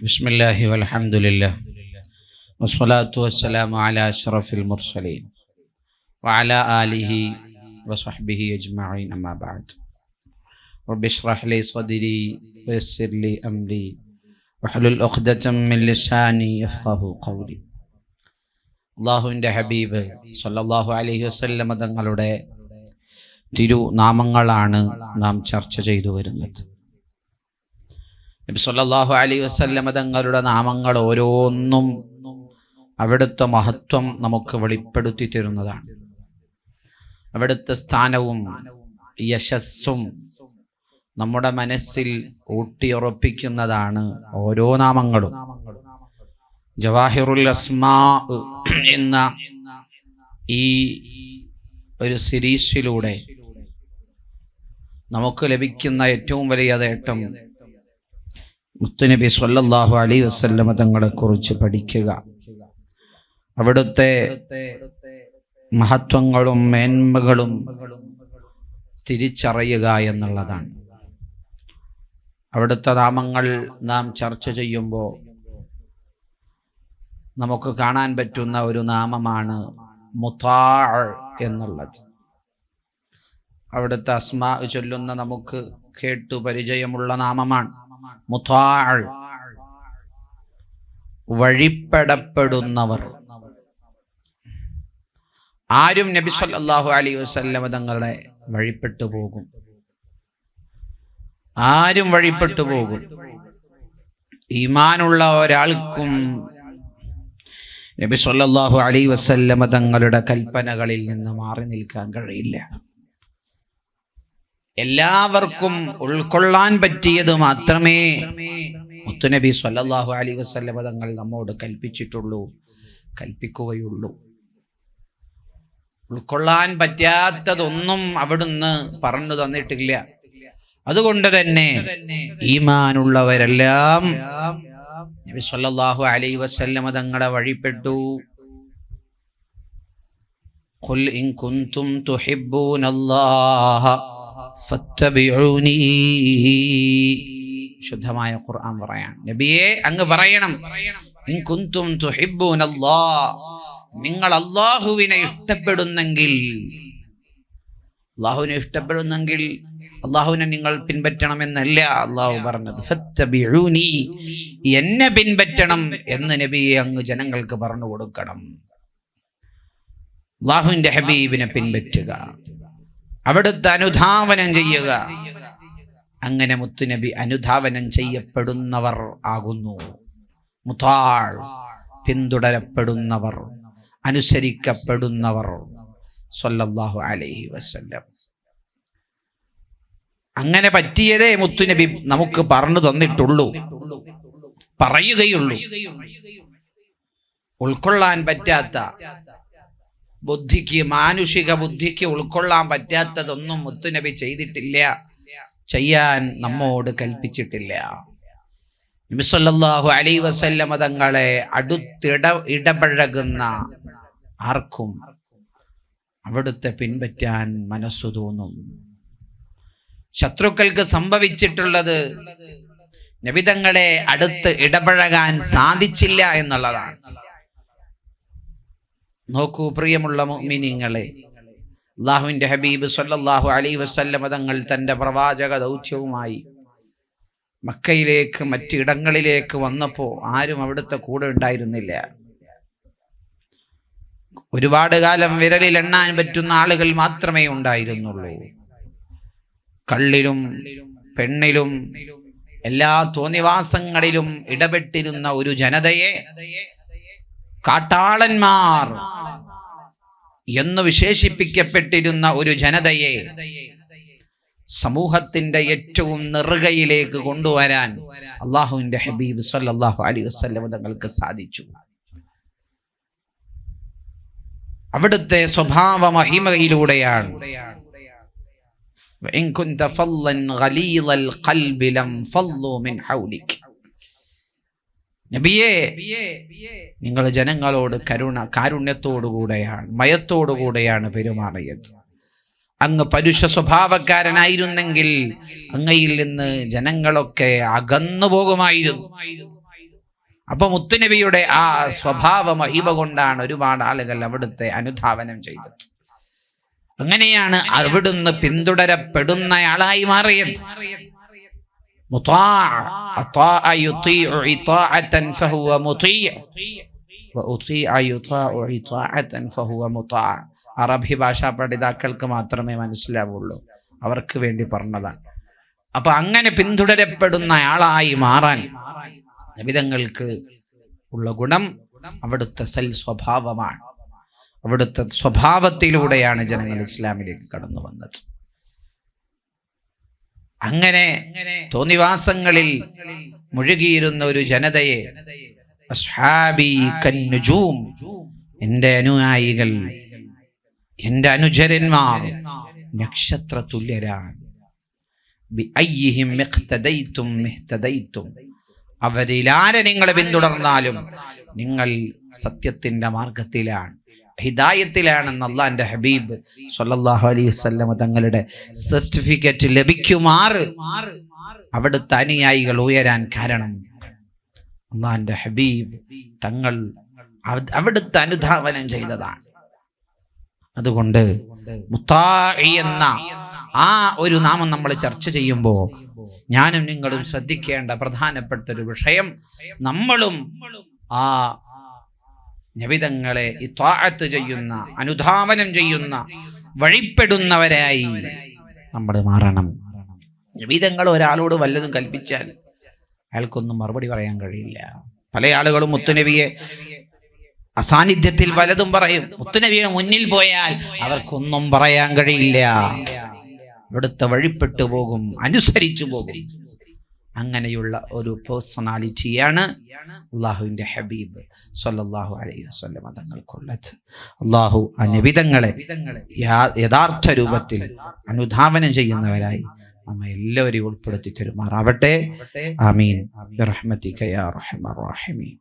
بسم الله والحمد لله والصلاة والسلام على أشرف المرسلين وعلى آله وصحبه أجمعين أما بعد رب اشرح لي صدري ويسر لي أمري واحلل عقدة من لساني يفقه قولي അള്ളാഹുവിൻ്റെ ഹബീബ് സല്ലല്ലാഹു അലൈഹി വസല്ലമ തങ്ങളുടെ തിരുനാമങ്ങളാണ് നാം ചർച്ച ചെയ്തു വരുന്നത് നബി സല്ലല്ലാഹു അലൈഹി വസല്ലമ തങ്ങളുടെ നാമങ്ങൾ ഓരോന്നും അവിടുത്തെ മഹത്വം നമുക്ക് വെളിപ്പെടുത്തി തരുന്നതാണ്. അവിടുത്തെ സ്ഥാനവും യശസ്സും നമ്മുടെ മനസ്സിൽ ഊട്ടിയുറപ്പിക്കുന്നതാണ് ഓരോ നാമങ്ങളും. ജവാഹിറുൽ അസ്മാ എന്ന ഈ ഒരു സീരീസിലൂടെ നമുക്ക് ലഭിക്കുന്ന ഏറ്റവും വലിയ നേട്ടം മുത്തുനബി സല്ലല്ലാഹു അലൈഹി വസല്ലമ തങ്ങളെ കുറിച്ച് പഠിക്കുക. അവിടുത്തെ മഹത്വങ്ങളും മേന്മകളും തിരിച്ചറിയുക എന്നുള്ളതാണ്. അവിടുത്തെ നാമങ്ങൾ നാം ചർച്ച ചെയ്യുമ്പോൾ നമുക്ക് കാണാൻ പറ്റുന്ന ഒരു നാമമാണ് മുത്താ എന്നുള്ളത്. അവിടുത്തെ അസ്മാ ചൊല്ലുന്ന നമുക്ക് കേട്ടു പരിചയമുള്ള നാമമാണ്. വഴിപ്പെടപ്പെടുന്നവർ. ആരും നബി സല്ലാഹു അലൈഹി വസല്ലമ തങ്ങളെ വഴിപ്പെട്ടു പോകും. ആരും വഴിപ്പെട്ടു പോകും. ഈമാനുള്ള ഒരാൾക്കും നബി സല്ലാഹു അലൈഹി വസല്ലമ തങ്ങളുടെ കൽപ്പനകളിൽ നിന്ന് മാറി നിൽക്കാൻ കഴിയില്ല. എല്ലാവർക്കും ഉൾക്കൊള്ളാൻ പറ്റിയത് മാത്രമേ മുത്തുനബി സല്ലാഹു അലി വസല്ലമ തങ്ങൾ നമ്മോട് കൽപ്പിച്ചിട്ടുള്ളൂ കൽപ്പിക്കുകയുള്ളൂ. ഉൾക്കൊള്ളാൻ പറ്റാത്തതൊന്നും അവിടുന്ന് പറഞ്ഞു തന്നിട്ടില്ല. അതുകൊണ്ട് തന്നെ ഈമാനുള്ളവരെല്ലാം നബി സല്ലല്ലാഹു അലൈഹി വസല്ലമ തങ്ങളെ വഴിപ്പെട്ടു. ഖുൽ ഇൻ കുൻതും തുഹിബ്ബൂനല്ലാഹ. ശുദ്ധമായ ഖുർആൻ പറയാൻ നബിയെ അങ്ങ് പറയണം. നിങ്ങൾ അള്ളാഹുവിനെ ഇഷ്ടപ്പെടുന്നെങ്കിൽ അള്ളാഹുവിനെ ഇഷ്ടപ്പെടുന്നെങ്കിൽ അള്ളാഹുവിനെ നിങ്ങൾ പിൻപറ്റണമെന്നല്ല അള്ളാഹു പറഞ്ഞത്. എന്നെ പിൻപറ്റണം എന്ന് നബിയെ അങ്ങ് ജനങ്ങൾക്ക് പറഞ്ഞു കൊടുക്കണം. അള്ളാഹുവിന്റെ ഹബീബിനെ പിൻപറ്റുക. അവിടുത്തെ അനുധാവനം ചെയ്യുക. അങ്ങനെ മുത്തുനബി അനുധാവനം ചെയ്യപ്പെടുന്നവർ ആകുന്നു. മുത്താൾ പിന്തുടരപ്പെടുന്നവർ അനുസരിക്കപ്പെടുന്നവർ. സല്ലല്ലാഹു അലൈഹി വസല്ലം. അങ്ങനെ പറ്റിയതേ മുത്തുനബി നമുക്ക് പറഞ്ഞു തന്നിട്ടുള്ളൂ. പറയുകയുള്ളൂ. ഉൾക്കൊള്ളാൻ പറ്റാത്ത ബുദ്ധിക്ക് മാനുഷിക ബുദ്ധിക്ക് ഉൾക്കൊള്ളാൻ പറ്റാത്തതൊന്നും മുത്തുനബി ചെയ്തിട്ടില്ല. ചെയ്യാൻ നമ്മോട് കൽപ്പിച്ചിട്ടില്ല. നബിസല്ലാഹു അലൈ വസല്ലമ തങ്ങളെ അടുത്തിട ഇടപഴകുന്ന ആർക്കും അവിടുത്തെ പിൻപറ്റാൻ മനസ്സു തോന്നും. ശത്രുക്കൾക്ക് സംഭവിച്ചിട്ടുള്ളത് നബിതങ്ങളെ അടുത്ത് ഇടപഴകാൻ സാധിച്ചില്ല എന്നുള്ളതാണ്. നോക്കൂ പ്രിയമുള്ള മുഅ്മിനീങ്ങളെ. അള്ളാഹുവിന്റെ ഹബീബ് സല്ലല്ലാഹു അലൈഹി വസല്ലമ തങ്ങൾ തന്റെ പ്രവാചക ദൗത്യവുമായി മക്കയിലേക്ക് മറ്റിടങ്ങളിലേക്ക് വന്നപ്പോൾ ആരും അവിടുത്തെ കൂടെ ഉണ്ടായിരുന്നില്ല. ഒരുപാട് കാലം വിരലിൽ എണ്ണാൻ പറ്റുന്ന ആളുകൾ മാത്രമേ ഉണ്ടായിരുന്നുള്ളൂ. കള്ളിലും പെണ്ണിലും എല്ലാ തോന്നിവാസങ്ങളിലും ഇടപെട്ടിരുന്ന ഒരു ജനതയെ കാട്ടാളന്മാർ എന്ന് വിശേഷിപ്പിക്കപ്പെട്ടിരുന്ന ഒരു ജനതയെ സമൂഹത്തിന്റെ ഏറ്റവും നെറുകയിലേക്ക് കൊണ്ടുവരാൻ അള്ളാഹുവിന്റെ ഹബീബ് സല്ലല്ലാഹു അലൈഹി വസല്ലം തങ്ങൾക്ക് സാധിച്ചു അവിടുത്തെ സ്വഭാവ മഹിമയിലൂടെയാണ് وإن كنت فظا غليظ القلب لانفضوا من حولك നബിയെ നിങ്ങൾ ജനങ്ങളോട് കരുണ കാരുണ്യത്തോടുകൂടെയാണ് മയത്തോടുകൂടെയാണ് പെരുമാറിയത്. അങ്ങ് പരുഷ സ്വഭാവക്കാരനായിരുന്നെങ്കിൽ അങ്ങയിൽ നിന്ന് ജനങ്ങളൊക്കെ അകന്നു പോകുമായിരുന്നു. അപ്പൊ മുത്തുനബിയുടെ ആ സ്വഭാവ മഹിമ കൊണ്ടാണ് ഒരുപാട് ആളുകൾ അവിടുത്തെ അനുധാവനം ചെയ്തത്. അങ്ങനെയാണ് അവിടുന്ന് പിന്തുടരപ്പെടുന്നയാളായി മാറിയത്. മുത്താഅ. أطاع يطيع إطاعة فهو مطيع. وأطيع يطاع إطاعة فهو مطاع. അറബി ഭാഷാ പഠിതാക്കൾക്ക് മാത്രമേ മനസ്സിലാവുള്ളൂ. അവർക്ക് വേണ്ടി പറഞ്ഞതാണ്. അപ്പൊ അങ്ങനെ പിന്തുടരപ്പെടുന്ന ആളായി മാറാൻ നബിതങ്ങൾക്ക് ഉള്ള ഗുണം അവിടുത്തെ സൽ സ്വഭാവമാണ്. അവിടുത്തെ സ്വഭാവത്തിലൂടെയാണ് ജനങ്ങൾ ഇസ്ലാമിലേക്ക് കടന്നു വന്നത്. അങ്ങനെ തോന്നിവാസങ്ങളിൽ മുഴുകിയിരുന്ന ഒരു ജനതയെ എന്റെ അനുയായികൾ എന്റെ അനുചരന്മാർ നക്ഷത്ര തുല്യരാണ് അവരിലാരെ നിങ്ങളെ പിന്തുടർന്നാലും നിങ്ങൾ സത്യത്തിന്റെ മാർഗത്തിലാണ്. ഹിദായത്തിലാണെന്ന് അള്ളാന്റെ ഹബീബ് സൊല്ലാഹു അലൈഹി വസ്ലമ തങ്ങളുടെ സർട്ടിഫിക്കറ്റ് ലഭിക്കുമാറ് അവിടുത്തെ അനുയായികൾ ഉയരാൻ കാരണം അള്ളാന്റെ ഹബീബ് തങ്ങൾ അവ- അവിടുത്തെ അനുധാവനം ചെയ്തതാണ്. അതുകൊണ്ട് എന്ന ആ ഒരു നാമം നമ്മൾ ചർച്ച ചെയ്യുമ്പോൾ ഞാനും നിങ്ങളും ശ്രദ്ധിക്കേണ്ട പ്രധാനപ്പെട്ട ഒരു വിഷയം നമ്മളും ആ നബിതങ്ങളെ ഇത്താഅത്ത് ചെയ്യുന്ന അനുധാവനം ചെയ്യുന്ന വഴിപ്പെടുന്നവരായി നമ്മൾ മാറണം. നബിതങ്ങൾ ഒരാളോട് വല്ലതും കൽപ്പിച്ചാൽ അയാൾക്കൊന്നും മറുപടി പറയാൻ കഴിയില്ല. പല ആളുകളും മുത്തുനബിയെ അസാന്നിധ്യത്തിൽ പലതും പറയും. മുത്തുനബിയുടെ മുന്നിൽ പോയാൽ അവർക്കൊന്നും പറയാൻ കഴിയില്ല. ഇവിടുത്തെ വഴിപ്പെട്ടു പോകും അനുസരിച്ചു പോകും. അങ്ങനെയുള്ള ഒരു പേഴ്സണാലിറ്റിയാണ് അള്ളാഹുവിന്റെ ഹബീബ് സല്ലല്ലാഹു അലൈഹി വസ്ലം തങ്ങൾക്കുള്ളത്. അള്ളാഹു അനുവിധങ്ങളെ യഥാർത്ഥ രൂപത്തിൽ അനുധാവനം ചെയ്യുന്നവരായി നമ്മെ എല്ലാവരെയും ഉൾപ്പെടുത്തി തരുമാറാവട്ടെ. അമീൻ ബിറഹ്മതിക യാ റഹ്മർ റഹീമീൻ.